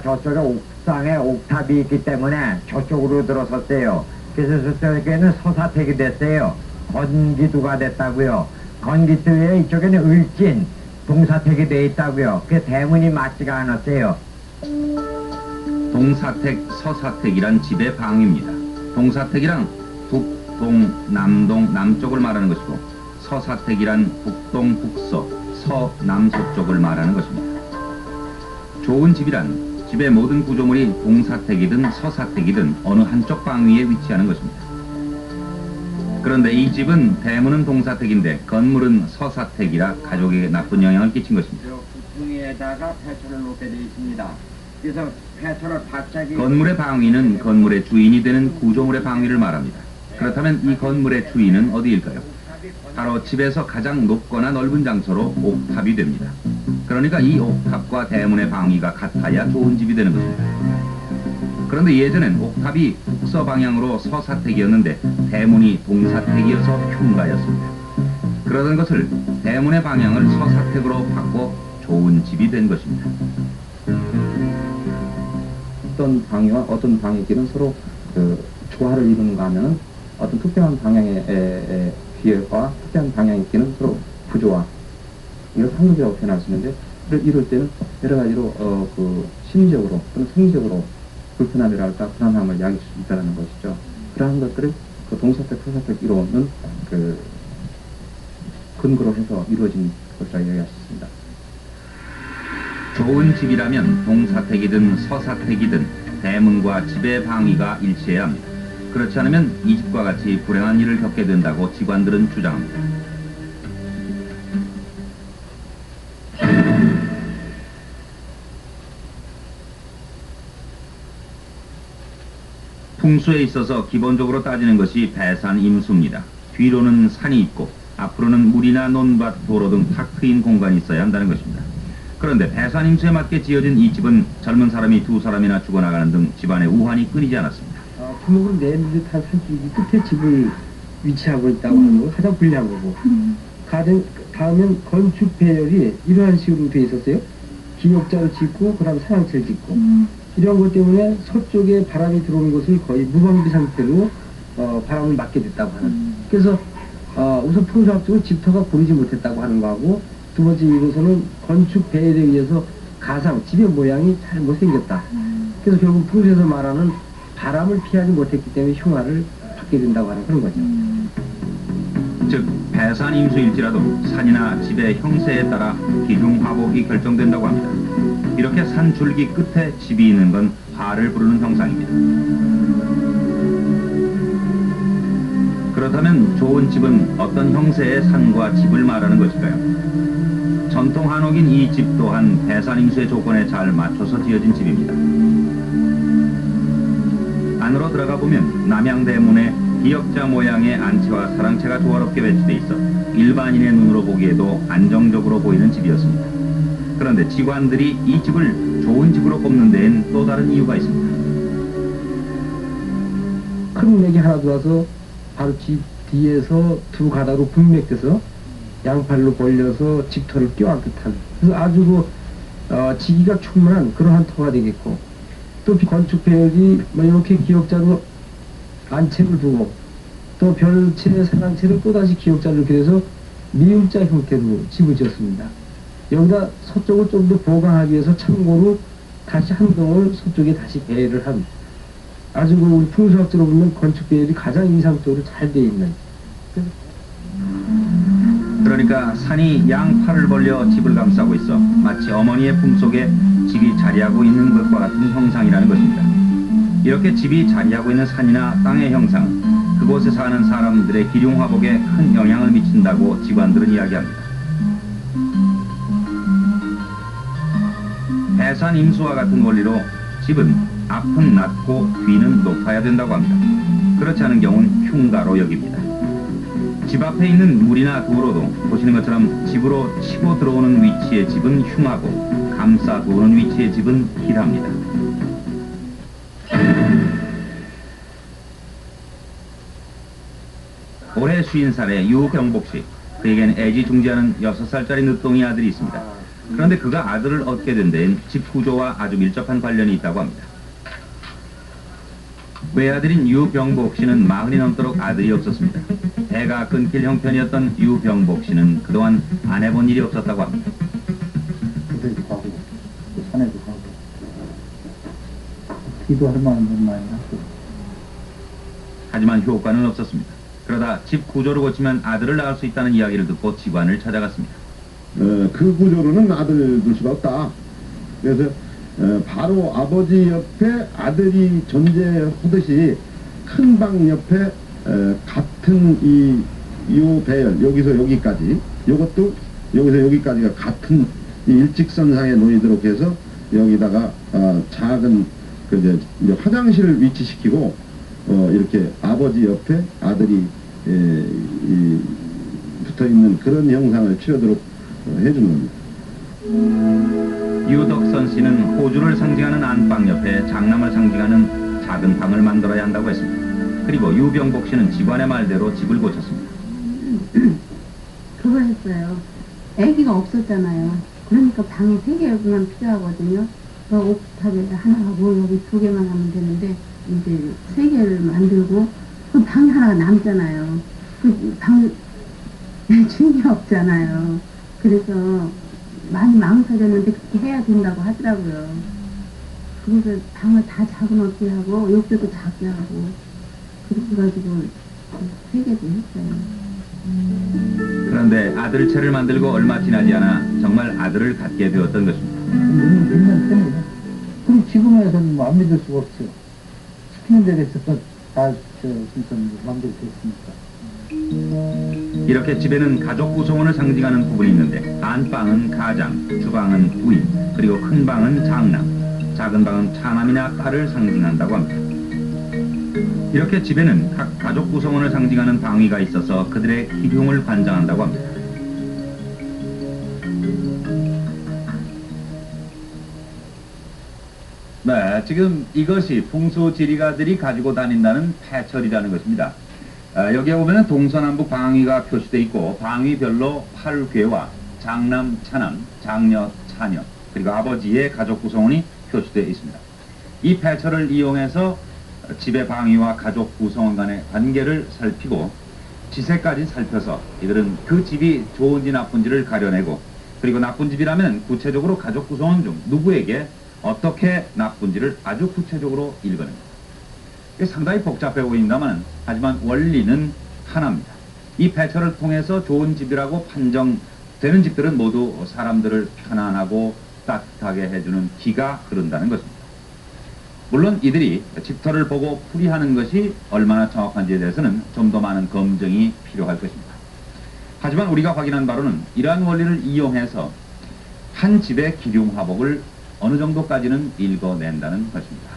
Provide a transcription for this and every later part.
저쪽에 옥상에 옥탑이 있기 때문에 저쪽으로 들어섰대요. 그래서 저쪽에는 서사택이 됐어요. 건기두가 됐다고요. 건기두 위에 이쪽에는 을진 동사택이 돼 있다고요. 그 대문이 맞지가 않았어요. 동사택, 서사택이란 집의 방입니다. 동사택이란 북동, 남동, 남쪽을 말하는 것이고 서사택이란 북동, 북서, 서, 남서쪽을 말하는 것입니다. 좋은 집이란 집의 모든 구조물이 동사택이든 서사택이든 어느 한쪽 방 위에 위치하는 것입니다. 그런데 이 집은 대문은 동사택인데 건물은 서사택이라 가족에게 나쁜 영향을 끼친 것입니다. 부퉁이에다가 폐초를 놓게 되어 있습니다. 그래서 폐초를 바짝이 건물의 방위는 건물의 주인이 되는 구조물의 방위를 말합니다. 그렇다면 이 건물의 주인은 어디일까요? 바로 집에서 가장 높거나 넓은 장소로 옥탑이 됩니다. 그러니까 이 옥탑과 대문의 방위가 같아야 좋은 집이 되는 것입니다. 그런데 예전엔 옥탑이 북서 방향으로 서사택이었는데 대문이 동사택이어서 흉가였습니다. 그러던 것을 대문의 방향을 서사택으로 바꿔 좋은 집이 된 것입니다. 어떤 방위와 어떤 방위끼는 서로 그 조화를 이루는가 하면은 어떤 특정한 방향의 에, 에, 기회와 특정한 방향의 끼는 서로 부조화 이걸 상극이라고 있는데 이럴, 때는 여러 가지로 어, 그 심리적으로 또는 생리적으로 불편함이랄까 불안함을 야기할 수 있다는 것이죠. 그러한 것들을 그 동사택, 서사택 이론은 그 근거로 해서 이루어진 것이라 있습니다. 좋은 집이라면 동사택이든 서사택이든 대문과 집의 방위가 일치해야 합니다. 그렇지 않으면 이 집과 같이 불행한 일을 겪게 된다고 직관들은 주장합니다. 풍수에 있어서 기본적으로 따지는 것이 배산 임수입니다. 뒤로는 산이 있고 앞으로는 물이나 논밭, 도로 등 탁 트인 공간이 있어야 한다는 것입니다. 그런데 배산 임수에 맞게 지어진 이 집은 젊은 사람이 두 사람이나 죽어나가는 등 집안의 우환이 끊이지 않았습니다. 어, 구멍으로 낸 듯한 산줄기 끝에 집을 위치하고 있다고 하는 거 가장 불리한 거고 가정 다음엔 건축 배열이 이러한 식으로 돼 있었어요. 기역자를 짓고 그다음 사랑채를 짓고 이런 것 때문에 서쪽에 바람이 들어오는 것을 거의 무방비 상태로 어, 바람을 맞게 됐다고 하는. 그래서 어, 우선 풍수학적으로 집터가 보이지 못했다고 하는 거하고 두 번째 이것은 건축 배열에 의해서 가상 집의 모양이 잘 못생겼다. 그래서 결국 풍수에서 말하는 바람을 피하지 못했기 때문에 흉화를 받게 된다고 하는 그런 거죠. 즉 배산 임수일지라도 산이나 집의 형세에 따라 기둥 화복이 결정된다고 합니다. 이렇게 산 줄기 끝에 집이 있는 건 화를 부르는 형상입니다. 그렇다면 좋은 집은 어떤 형세의 산과 집을 말하는 것일까요? 전통 한옥인 이 집 또한 배산 임수의 조건에 잘 맞춰서 지어진 집입니다. 안으로 들어가 보면 남양대문에 기역자 모양의 안채와 사랑채가 조화롭게 배치돼 있어 일반인의 눈으로 보기에도 안정적으로 보이는 집이었습니다. 그런데 직관들이 이 집을 좋은 집으로 꼽는 데엔 또 다른 이유가 있습니다. 큰 맥이 하나 들어와서 바로 집 뒤에서 두 가닥으로 분맥돼서 양팔로 벌려서 집터를 껴안 듯 한 그래서 아주 그 어, 지기가 충분한 그러한 터가 되겠고 또 건축 배열이 뭐 이렇게 기역자로 안채를 두고 또 별채, 사랑채를 또다시 이렇게 돼서 미음자 형태로 집을 지었습니다. 여기다 서쪽을 좀 더 보강하기 위해서 참고로 다시 한 동을 서쪽에 다시 배열을 한 아주 그 우리 풍수학적으로 보면 건축 배열이 가장 인상적으로 잘 되어 있는 그러니까 산이 양팔을 벌려 집을 감싸고 있어 마치 어머니의 품속에 집이 자리하고 있는 것과 같은 형상이라는 것입니다. 이렇게 집이 자리하고 있는 산이나 땅의 형상은 그곳에 사는 사람들의 기륭 화복에 큰 영향을 미친다고 직관들은 이야기합니다. 배산 임수와 같은 원리로 집은 앞은 낮고 뒤는 높아야 된다고 합니다. 그렇지 않은 경우는 흉가로 여깁니다. 집 앞에 있는 물이나 도로도 보시는 것처럼 집으로 치고 들어오는 위치의 집은 흉하고 감싸 도는 위치의 집은 길합니다. 올해 50살의 유경복 씨. 그에게는 애지중지하는 6살짜리 늦둥이 아들이 있습니다. 그런데 그가 아들을 얻게 된 데엔 집 구조와 아주 밀접한 관련이 있다고 합니다. 외아들인 유병복 씨는 마흔이 넘도록 아들이 없었습니다. 대가 끊길 형편이었던 유병복 씨는 그동안 안 해본 일이 없었다고 합니다. 부대도 가고 또 산에도 가고 기도할 만한 것만 하고 하지만 효과는 없었습니다. 그러다 집 구조를 고치면 아들을 낳을 수 있다는 이야기를 듣고 직관을 찾아갔습니다. 어, 그 구조로는 아들을 둘 수가 없다. 그래서 어, 바로 아버지 옆에 아들이 존재하듯이 큰 방 옆에 어, 같은 이, 요 배열 여기서 여기까지 요것도 여기서 여기까지가 같은 이 일직선상에 놓이도록 해서 여기다가 어, 작은 그 이제, 이제 화장실을 위치시키고 어, 이렇게 아버지 옆에 아들이 에, 이, 붙어 있는 그런 형상을 취하도록 어, 해준 겁니다. 유덕선 씨는 호주를 상징하는 안방 옆에 장남을 상징하는 작은 방을 만들어야 한다고 했습니다. 그리고 유병복 씨는 직원의 말대로 집을 고쳤습니다. 그거 했어요. 아기가 없었잖아요. 그러니까 방이 세 개만 필요하거든요. 그 옥탑에 하나 하고 여기 두 개만 하면 되는데 이제 세 개를 만들고 그 방이 하나가 남잖아요. 그 방 주인이 없잖아요. 그래서 많이 망설였는데 그렇게 해야 된다고 하더라고요. 그래서 방을 다 어떻게 하고 욕조도 작게 하고 그렇게 가지고 세 개도 했어요. 그런데 아들체를 만들고 얼마 지나지 않아 정말 아들을 갖게 되었던 것입니다. 너무 믿는 편이에요 그럼 지금에서는 뭐 안 믿을 수가 없어요 시키는 대로 해서 다저 진짜 마음대로 됐으니까 이렇게 집에는 가족 구성원을 상징하는 부분이 있는데 안방은 가장, 주방은 부인, 그리고 큰 방은 장남, 작은 방은 차남이나 딸을 상징한다고 합니다. 이렇게 집에는 각 가족 구성원을 상징하는 방위가 있어서 그들의 기흉을 관장한다고 합니다. 네, 지금 이것이 풍수 지리가들이 가지고 다닌다는 패철이라는 것입니다. 아, 여기에 보면 동서남북 방위가 표시되어 있고 방위별로 팔괴와 장남, 차남, 장녀, 차녀 그리고 아버지의 가족 구성원이 표시되어 있습니다. 이 패철을 이용해서 집의 방위와 가족 구성원 간의 관계를 살피고 지세까지 살펴서 이들은 그 집이 좋은지 나쁜지를 가려내고 그리고 나쁜 집이라면 구체적으로 가족 구성원 중 누구에게 어떻게 나쁜지를 아주 구체적으로 읽어냅니다. 상당히 복잡해 보인다만 하지만 원리는 하나입니다. 이 패처를 통해서 좋은 집이라고 판정되는 집들은 모두 사람들을 편안하고 따뜻하게 해주는 기가 흐른다는 것입니다. 물론 이들이 집터를 보고 풀이하는 것이 얼마나 정확한지에 대해서는 좀 더 많은 검증이 필요할 것입니다. 하지만 우리가 확인한 바로는 이러한 원리를 이용해서 한 집의 기륭화복을 어느 정도까지는 읽어낸다는 것입니다.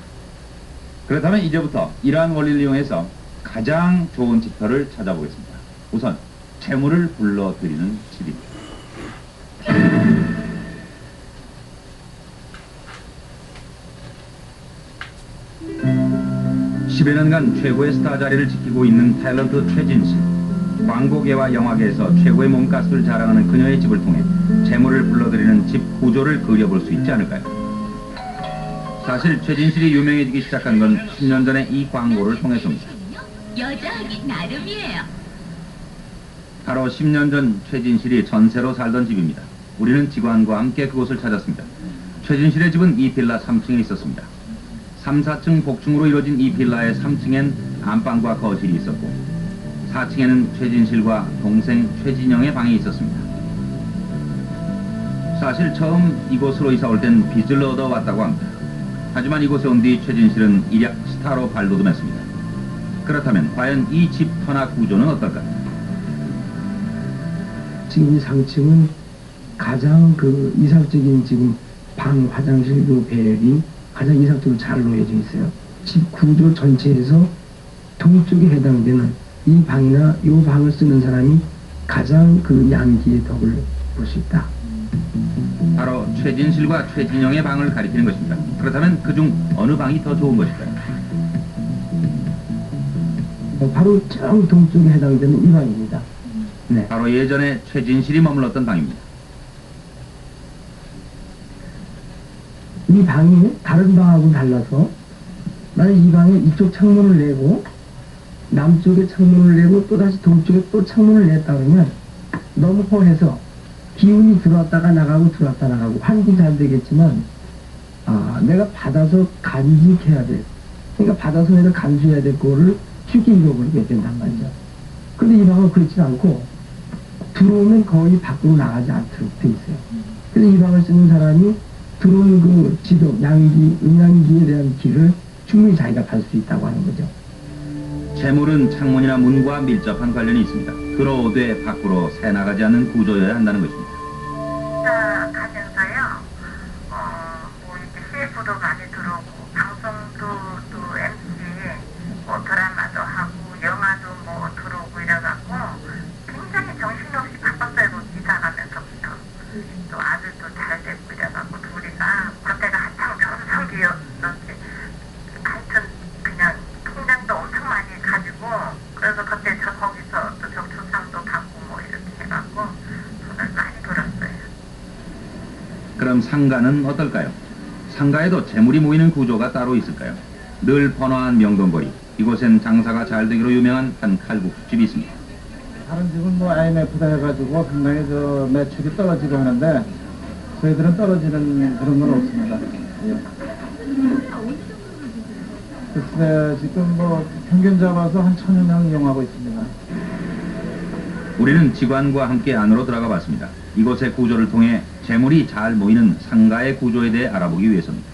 그렇다면 이제부터 이러한 원리를 이용해서 가장 좋은 집터를 찾아보겠습니다. 우선 재물을 불러들이는 집입니다. 10여 년간 최고의 스타 자리를 지키고 있는 탤런트 최진실. 광고계와 영화계에서 최고의 몸값을 자랑하는 그녀의 집을 통해 재물을 불러들이는 집 구조를 그려볼 수 있지 않을까요? 사실 최진실이 유명해지기 시작한 건 10년 전에 이 광고를 통해서입니다. 여자하기 나름이에요. 바로 10년 전 최진실이 전세로 살던 집입니다. 우리는 직원과 함께 그곳을 찾았습니다. 최진실의 집은 이 빌라 3층에 있었습니다. 3, 4층 복층으로 이루어진 이 빌라의 3층엔 안방과 거실이 있었고 4층에는 최진실과 동생 최진영의 방이 있었습니다. 사실 처음 이곳으로 이사 올 땐 빚을 얻어 왔다고 합니다. 하지만 이곳에 온 뒤 최진 실은 일약 스타로 발돋움했습니다. 그렇다면 과연 이 집 터나 구조는 어떨까요? 지금 이 상층은 가장 그 이상적인 지금 방, 화장실 그 배열이 가장 이상적으로 잘 놓여져 있어요. 집 구조 전체에서 동쪽에 해당되는 이 방이나 이 방을 쓰는 사람이 가장 그 양기의 덕을 볼 수 있다. 바로 최진실과 최진영의 방을 가리키는 것입니다. 그렇다면 그중 어느 방이 더 좋은 것일까요? 어, 바로 저 동쪽에 해당되는 이 방입니다. 네. 바로 예전에 최진실이 머물렀던 방입니다. 방이 다른 방하고는 달라서 나는 이 방에 이쪽 창문을 내고 남쪽에 창문을 내고 또 다시 동쪽에 또 창문을 냈다 그러면 너무 허해서 기운이 들어왔다가 나가고 들어왔다 나가고 환기 잘 되겠지만 아 내가 받아서 간직해야 돼 그러니까 받아서 내가 간수해야 될 거를 쉽게 잃어버리게 된단 말이죠 근데 이 방은 그렇지 않고 들어오면 거의 밖으로 나가지 않도록 돼 있어요 그래서 이 방을 쓰는 사람이 들어오는 그 지도, 양기, 음양기에 대한 길을 충분히 자기가 갈 수 있다고 하는 거죠. 재물은 창문이나 문과 밀접한 관련이 있습니다. 들어오되 밖으로 새 나가지 않는 구조여야 한다는 것입니다. 식사 가면서요, 어, 뭐 이렇게 CF도 많이 들어오고, 방송도 또 MC, 뭐 드라마도 하고, 영화도 뭐 들어오고 이래갖고, 굉장히 정신없이 바빴어요, 그 이사 가면서부터. 또 아들도 잘 됐고 이래갖고, 둘이가, 그때가 한창 전성기였는지, 하여튼 그냥 통장도 엄청 많이 가지고, 그래서 그때 저 거기서 또 적초상도 받고 뭐 이렇게 해갖고, 돈을 많이 벌었어요. 그럼 상가는 어떨까요? 상가에도 재물이 모이는 구조가 따로 있을까요? 늘 번화한 명동거리. 이곳엔 장사가 잘 되기로 유명한 한 칼국수집이 있습니다. 다른 집은 뭐 IMF다 해가지고 상당히 저 매출이 떨어지고 하는데 저희들은 떨어지는 그런 건 없습니다. 예. 글쎄 지금 뭐 평균 잡아서 한 천여 명 이용하고 있습니다. 우리는 직원과 함께 안으로 들어가 봤습니다. 이곳의 구조를 통해 재물이 잘 모이는 상가의 구조에 대해 알아보기 위해서입니다.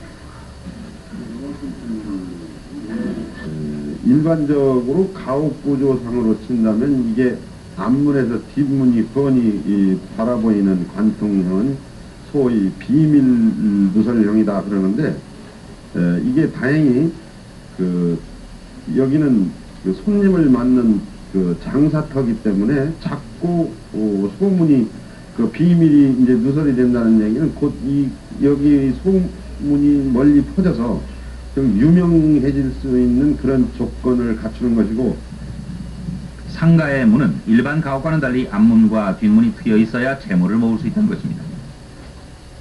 그 일반적으로 가옥 구조상으로 친다면 이게 앞문에서 뒷문이 뻔히 이 바라보이는 관통형은 소위 비밀 누설형이다 그러는데 에, 이게 다행히 그 여기는 그 손님을 맞는 그 장사터기 때문에 자꾸 어, 소문이 그 비밀이 이제 누설이 된다는 얘기는 곧 이 여기 소문이 멀리 퍼져서 좀 유명해질 수 있는 그런 조건을 갖추는 것이고 상가의 문은 일반 가옥과는 달리 앞문과 뒷문이 트여 있어야 재물을 모을 수 있다는 것입니다.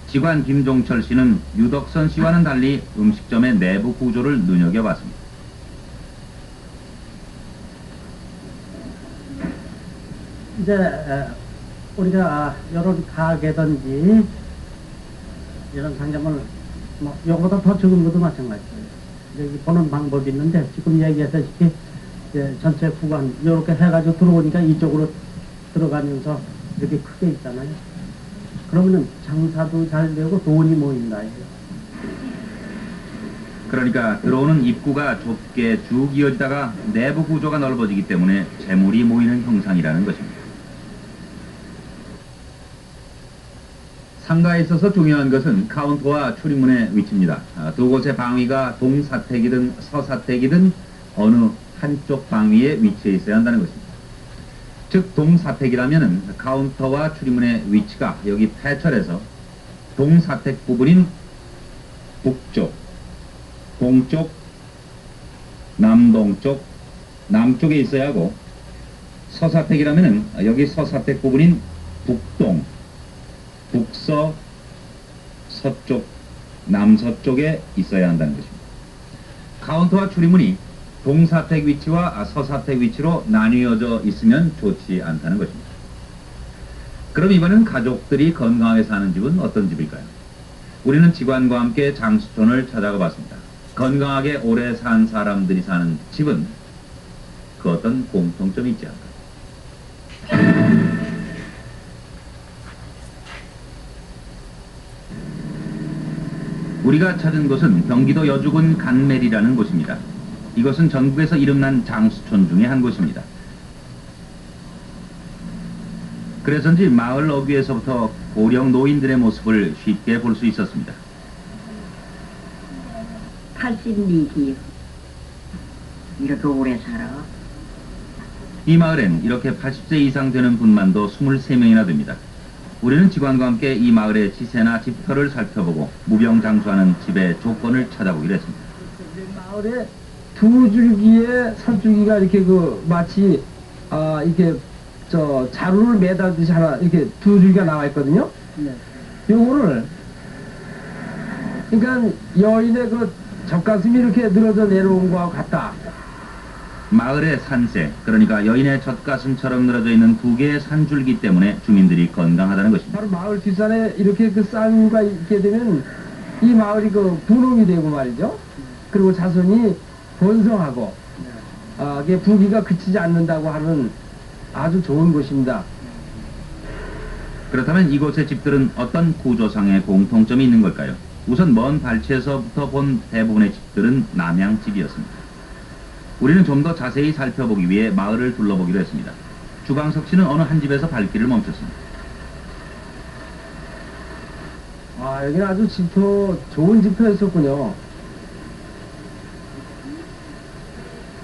직관 김종철 씨는 유덕선 씨와는 달리 음식점의 내부 구조를 눈여겨봤습니다. 이제 에, 우리가 여러 가게든지 이런 상점을 뭐 요거보다 더 적은 것도 마찬가지예요. 여기 보는 방법이 있는데 지금 얘기했다시피 이제 전체 구간 이렇게 해가지고 들어오니까 이쪽으로 들어가면서 이렇게 크게 있잖아요. 그러면은 장사도 잘 되고 돈이 모인다 이거. 그러니까 들어오는 입구가 좁게 쭉 이어지다가 내부 구조가 넓어지기 때문에 재물이 모이는 형상이라는 것입니다. 상가에 있어서 중요한 것은 카운터와 출입문의 위치입니다. 아, 두 곳의 방위가 동사택이든 서사택이든 어느 한쪽 방위에 위치해 있어야 한다는 것입니다. 즉 동사택이라면 카운터와 출입문의 위치가 여기 폐철에서 동사택 부분인 북쪽, 동쪽, 남동쪽, 남쪽에 있어야 하고 서사택이라면은 여기 서사택 부분인 북동, 북서, 서쪽, 남서쪽에 있어야 한다는 것입니다. 카운터와 출입문이 동사택 위치와 서사택 위치로 나뉘어져 있으면 좋지 않다는 것입니다. 그럼 이번엔 가족들이 건강하게 사는 집은 어떤 집일까요? 우리는 직원과 함께 장수촌을 찾아가 봤습니다. 건강하게 오래 산 사람들이 사는 집은 그 어떤 공통점이 있지 않을까요? 우리가 찾은 곳은 경기도 여주군 간멜이라는 곳입니다. 이것은 전국에서 이름난 장수촌 중에 한 곳입니다. 그래서인지 마을 어귀에서부터 고령 노인들의 모습을 쉽게 볼 수 있었습니다. 82기요. 이렇게 오래 살아. 이 마을엔 이렇게 80세 이상 되는 분만도 23명이나 됩니다. 우리는 직원과 함께 이 마을의 지세나 집터를 살펴보고 무병장수하는 집의 조건을 찾아보기로 했습니다. 마을에 두 줄기에 살줄기가 이렇게 그 마치 아 이렇게 저 자루를 매달듯이 하나 이렇게 두 줄기가 나와 있거든요. 네. 요거를 그러니까 여인의 그 젖가슴이 이렇게 늘어져 내려온 거와 같다. 마을의 산세, 그러니까 여인의 젖가슴처럼 늘어져 있는 두 개의 산줄기 때문에 주민들이 건강하다는 것입니다. 바로 마을 뒷산에 이렇게 그 쌍가 있게 되면 이 마을이 그 분홍이 되고 말이죠. 그리고 자손이 번성하고 아, 이게 부귀가 그치지 않는다고 하는 아주 좋은 곳입니다. 그렇다면 이곳의 집들은 어떤 구조상의 공통점이 있는 걸까요? 우선 먼 발치에서부터 본 대부분의 집들은 남양집이었습니다. 우리는 좀 더 자세히 살펴보기 위해 마을을 둘러보기로 했습니다. 주광석 씨는 어느 한 집에서 발길을 멈췄습니다. 아, 여기는 아주 집터, 좋은 집터였었군요.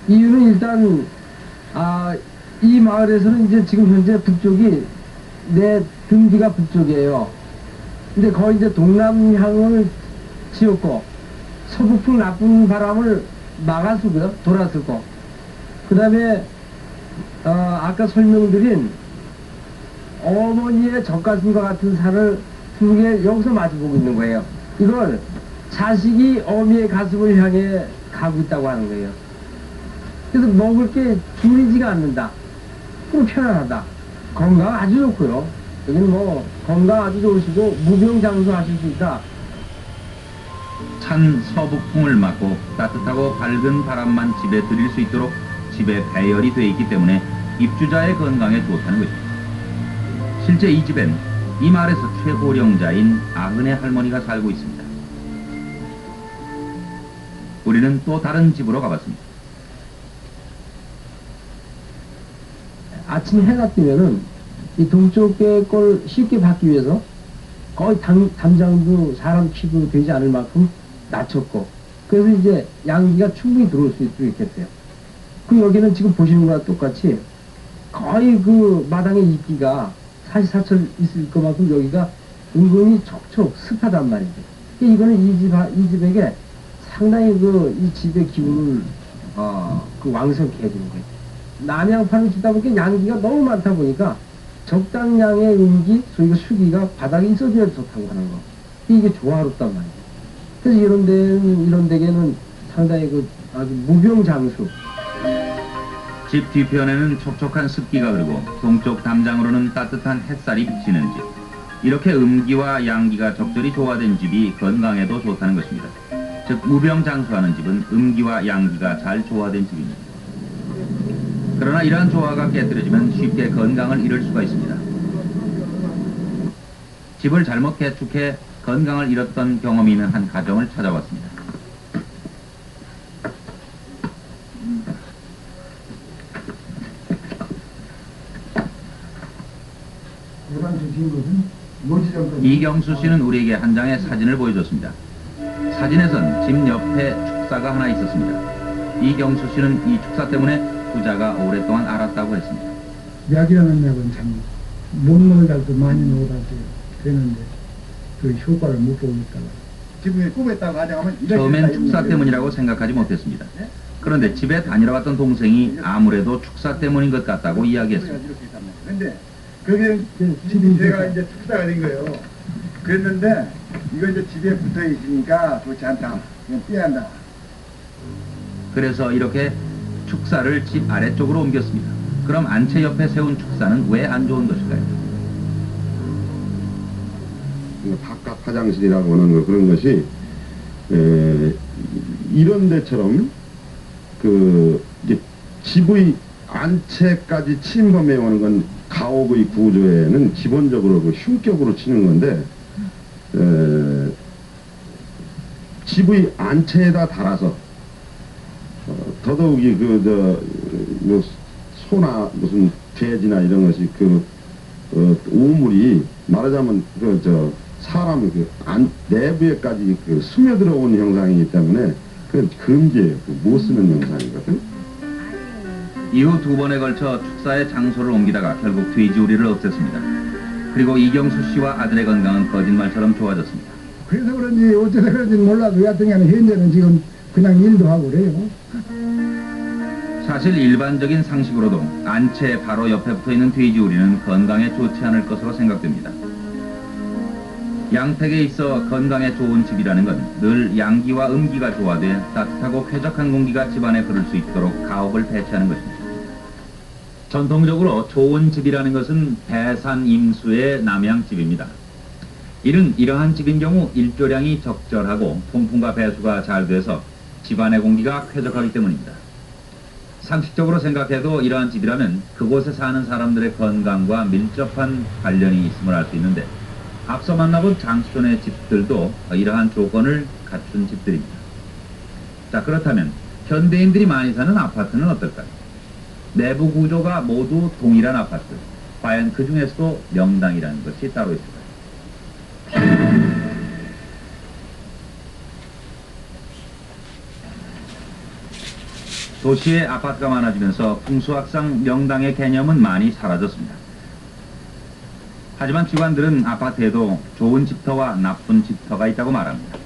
이유는 일단, 아, 이 마을에서는 이제 지금 현재 북쪽이 내 등기가 북쪽이에요. 근데 거의 이제 동남향을 지었고, 서북풍 나쁜 바람을 막아서고요, 돌아서고. 그 다음에, 어, 아까 설명드린 어머니의 젖가슴과 같은 살을 두 개 여기서 마주보고 있는 거예요. 이걸 자식이 어미의 가슴을 향해 가고 있다고 하는 거예요. 그래서 먹을 게 줄이지가 않는다. 그럼 편안하다. 건강 아주 좋고요. 여기는 뭐 건강 아주 좋으시고 무병장수 하실 수 있다. 찬 서북풍을 맞고 따뜻하고 밝은 바람만 집에 들일 수 있도록 집에 배열이 되어 있기 때문에 입주자의 건강에 좋다는 것입니다. 실제 이 집엔 이 마을에서 최고령자인 아흔의 할머니가 살고 있습니다. 우리는 또 다른 집으로 가봤습니다. 아침 해가 뜨면은 이 동쪽의 걸 쉽게 받기 위해서 거의 담, 담장도 사람 키도 되지 않을 만큼 낮췄고 그래서 이제 양기가 충분히 들어올 수 있겠어요. 그 여기는 지금 보시는 거와 똑같이 거의 그 마당의 이끼가 사시사철 있을 것만큼 여기가 은근히 촉촉 습하단 말이죠. 그러니까 이거는 이 집, 이 집에게 상당히 그 이 집의 기운을 어, 그 왕성케 해주는 거예요. 남양판을 짓다 보니까 양기가 너무 많다 보니까 적당량의 음기, 소위가 수기가 바닥에 있어줘야 좋다고 하는 거. 이게 조화롭단 말이에요. 그래서 이런 데는, 이런 데에는 상당히 그 아주 무병장수. 집 뒤편에는 촉촉한 습기가 흐르고 동쪽 담장으로는 따뜻한 햇살이 비치는 집. 이렇게 음기와 양기가 적절히 조화된 집이 건강에도 좋다는 것입니다. 즉 무병장수하는 집은 음기와 양기가 잘 조화된 집입니다. 그러나 이러한 조화가 깨뜨려지면 쉽게 건강을 잃을 수가 있습니다. 집을 잘못 개축해 건강을 잃었던 경험이 있는 한 가정을 찾아왔습니다. 이경수 씨는 우리에게 한 장의 사진을 보여줬습니다. 사진에선 집 옆에 축사가 하나 있었습니다. 이경수 씨는 이 축사 때문에 부자가 오랫동안 알았다고 했습니다. 약이라는 약은 참 못 먹을 약도 많이 먹어야지 되는데 그 효과를 못 보고 있다가 지금에 꿈했다고 가정하면 처음엔 축사 때문이라고 생각하지 못했습니다. 그런데 집에 다니러 왔던 동생이 아무래도 축사 때문인 것 같다고 이야기했습니다. 근데 그게 집이 제가 이제 축사가 된 거예요. 그랬는데 이거 이제 집에 붙어 있으니까 좋지 않다. 그냥 떼한다. 그래서 이렇게 축사를 집 아래쪽으로 옮겼습니다. 그럼 안채 옆에 세운 축사는 왜 안 좋은 것일까요? 바깥 화장실이라고 하는 거 그런 것이 에, 이런 데처럼 그 집의 안채까지 침범해 오는 건 가옥의 구조에는 기본적으로 그 흉격으로 치는 건데 에, 집의 안채에다 달아서 어, 더더욱이 그저 뭐 소나 무슨 돼지나 이런 것이 그 어, 오물이 말하자면 그저 사람 그안 내부에까지 그 스며들어온 형상이기 때문에 그 금지예요. 그못 쓰는 형상이거든. 이후 두 번에 걸쳐 축사의 장소를 옮기다가 결국 돼지우리를 없앴습니다. 그리고 이경수 씨와 아들의 건강은 거짓말처럼 좋아졌습니다. 그래서 그런지 어째서 그런지 몰라도 여하튼 간에 현재는 지금 그냥 일도 하고 그래요. 사실 일반적인 상식으로도 안채 바로 옆에 붙어 있는 돼지우리는 건강에 좋지 않을 것으로 생각됩니다. 양택에 있어 건강에 좋은 집이라는 건 늘 양기와 음기가 조화돼 따뜻하고 쾌적한 공기가 집안에 흐를 수 있도록 가옥을 배치하는 것입니다. 전통적으로 좋은 집이라는 것은 배산 임수의 남양집입니다. 이는 이러한 집인 경우 일조량이 적절하고 통풍과 배수가 잘 돼서 집안의 공기가 쾌적하기 때문입니다. 상식적으로 생각해도 이러한 집이라면 그곳에 사는 사람들의 건강과 밀접한 관련이 있음을 알 수 있는데 앞서 만나본 장수존의 집들도 이러한 조건을 갖춘 집들입니다. 자 그렇다면 현대인들이 많이 사는 아파트는 어떨까요? 내부 구조가 모두 동일한 아파트. 과연 그 중에서도 명당이라는 것이 따로 있을까요? 도시에 아파트가 많아지면서 풍수학상 명당의 개념은 많이 사라졌습니다. 하지만 주관들은 아파트에도 좋은 집터와 나쁜 집터가 있다고 말합니다.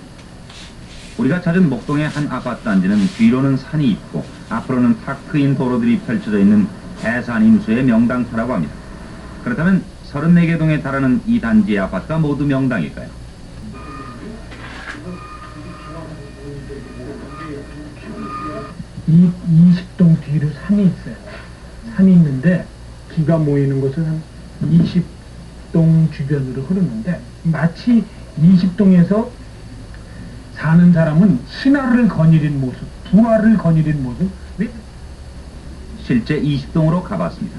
우리가 찾은 목동의 한 아파트 단지는 뒤로는 산이 있고 앞으로는 탁 트인 도로들이 펼쳐져 있는 해산 임수의 명당터라고 합니다. 그렇다면 34개 동에 달하는 이 단지의 아파트가 모두 명당일까요? 이 20동 뒤로 산이 있어요. 산이 있는데 기가 모이는 곳은 한 20 동 주변으로 흐르는데 마치 20동에서 사는 사람은 신화를 거느린 모습, 부활을 거느린 모습, 왜 실제 20동으로 가봤습니다.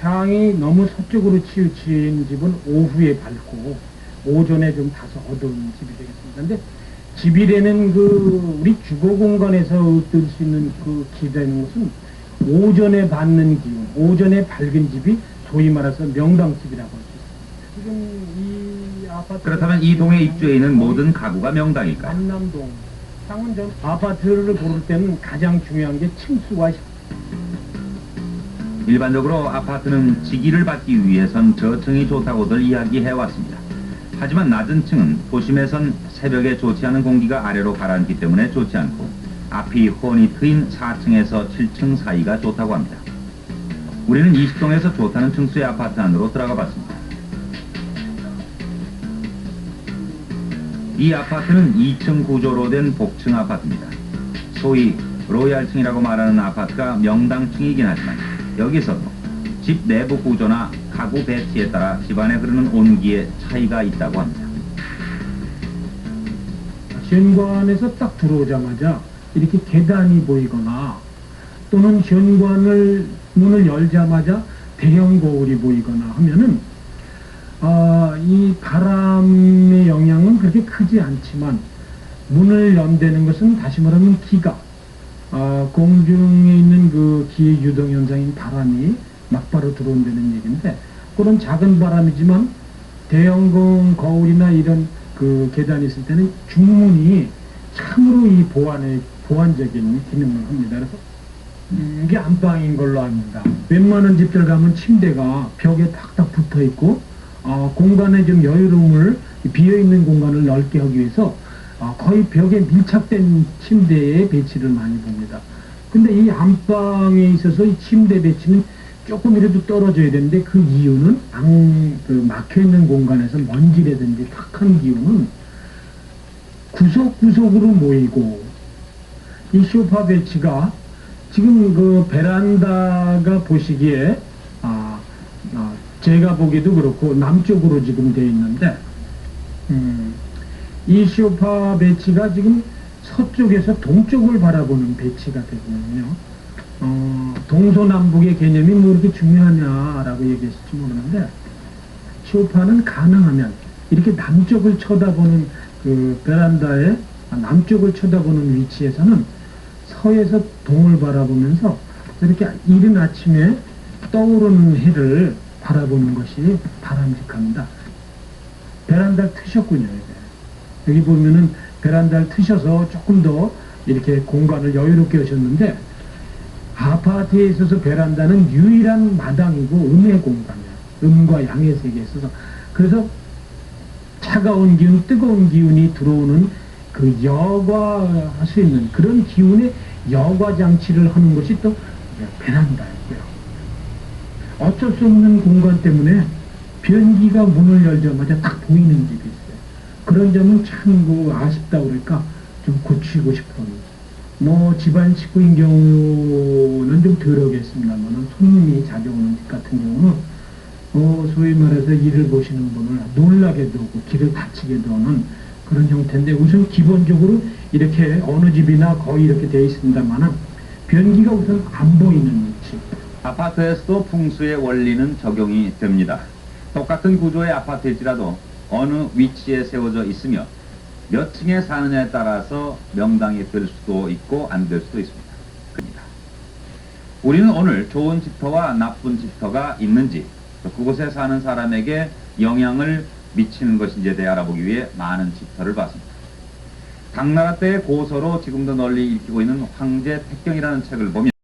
향이 너무 서쪽으로 치우친 집은 오후에 밝고 오전에 좀 다소 어두운 집이 되겠습니다. 근데 집이라는 그 우리 주거 공간에서 얻을 수 있는 그 기대는 것은 오전에 받는 기운, 오전에 밝은 집이 소위 말해서 명당집이라고 할 수 있습니다. 지금 이 아파트 그렇다면 이 동에 입주해 있는 모든 가구가 명당일까요? 안남동 향은 좀 아파트를 고를 때는 가장 중요한 게 층수와 일반적으로 아파트는 지기를 받기 위해선 저층이 좋다고들 이야기해 왔습니다. 하지만 낮은 층은 도심에선 새벽에 좋지 않은 공기가 아래로 가라앉기 때문에 좋지 않고 앞이 훤히 트인 4층에서 7층 사이가 좋다고 합니다. 우리는 20동에서 좋다는 층수의 아파트 안으로 들어가 봤습니다. 이 아파트는 2층 구조로 된 복층 아파트입니다. 소위 로얄층이라고 말하는 아파트가 명당층이긴 하지만 여기서도 집 내부 구조나 가구 배치에 따라 집안에 흐르는 온기에 차이가 있다고 합니다. 현관에서 딱 들어오자마자 이렇게 계단이 보이거나 또는 현관을 문을 열자마자 대형 거울이 보이거나 하면은 아, 이 바람의 영향은 그렇게 크지 않지만 문을 연다는 것은 다시 말하면 기가 아, 공중에 있는 그 기의 유동 현상인 바람이 막바로 들어온다는 얘기인데 그런 작은 바람이지만 대형 거- 거울이나 이런 그 계단이 있을 때는 중문이 참으로 이 보안의 보안적인 기능을 합니다. 그래서 음, 이게 안방인 걸로 압니다. 웬만한 집들 가면 침대가 벽에 탁탁 붙어 있고 어, 공간에 좀 여유로움을 비어 있는 공간을 넓게 하기 위해서 어, 거의 벽에 밀착된 침대에 배치를 많이 봅니다. 근데 이 안방에 있어서 이 침대 배치는 조금이라도 떨어져야 되는데 그 이유는 안, 그 막혀 있는 공간에서 먼지라든지 탁한 기운은 구석구석으로 모이고 이 소파 배치가 지금 그 베란다가 보시기에 아, 아, 제가 보기도 그렇고 남쪽으로 지금 돼 있는데 음, 이 소파 배치가 지금 서쪽에서 동쪽을 바라보는 배치가 되거든요. 어, 동서남북의 개념이 뭐 이렇게 중요하냐라고 얘기했을지 모르는데 소파는 가능하면 이렇게 남쪽을 쳐다보는 그 베란다에 아, 남쪽을 쳐다보는 위치에서는 서에서 동을 바라보면서 이렇게 이른 아침에 떠오르는 해를 바라보는 것이 바람직합니다. 베란다를 트셨군요. 여기 보면은 베란다를 트셔서 조금 더 이렇게 공간을 여유롭게 하셨는데 아파트에 있어서 베란다는 유일한 마당이고 음의 공간이에요. 음과 양의 세계에 있어서 그래서 차가운 기운, 뜨거운 기운이 들어오는 그 여과할 수 있는 그런 기운의 여과 장치를 하는 것이 또 베란다였고요. 어쩔 수 없는 공간 때문에 변기가 문을 열자마자 딱 보이는 집이 있어요. 그런 점은 참그 아쉽다 그러니까 좀 고치고 싶은. 뭐 집안 식구인 경우는 좀 덜하겠습니다만 손님이 자주 오는 집 같은 경우는 어, 소위 말해서 일을 보시는 분을 놀라게도 하고 길을 다치게도 하는 그런 형태인데 우선 기본적으로 이렇게 어느 집이나 거의 이렇게 되어 있습니다만은 변기가 우선 안 보이는 위치. 아파트에서도 풍수의 원리는 적용이 됩니다. 똑같은 구조의 아파트일지라도 어느 위치에 세워져 있으며 몇 층에 사느냐에 따라서 명당이 될 수도 있고 안 될 수도 있습니다. 그입니다. 우리는 오늘 좋은 집터와 나쁜 집터가 있는지 또 그곳에 사는 사람에게 영향을 미치는 것인지에 대해 알아보기 위해 많은 집터를 봤습니다. 당나라 때의 고서로 지금도 널리 읽히고 있는 황제 택경이라는 책을 보면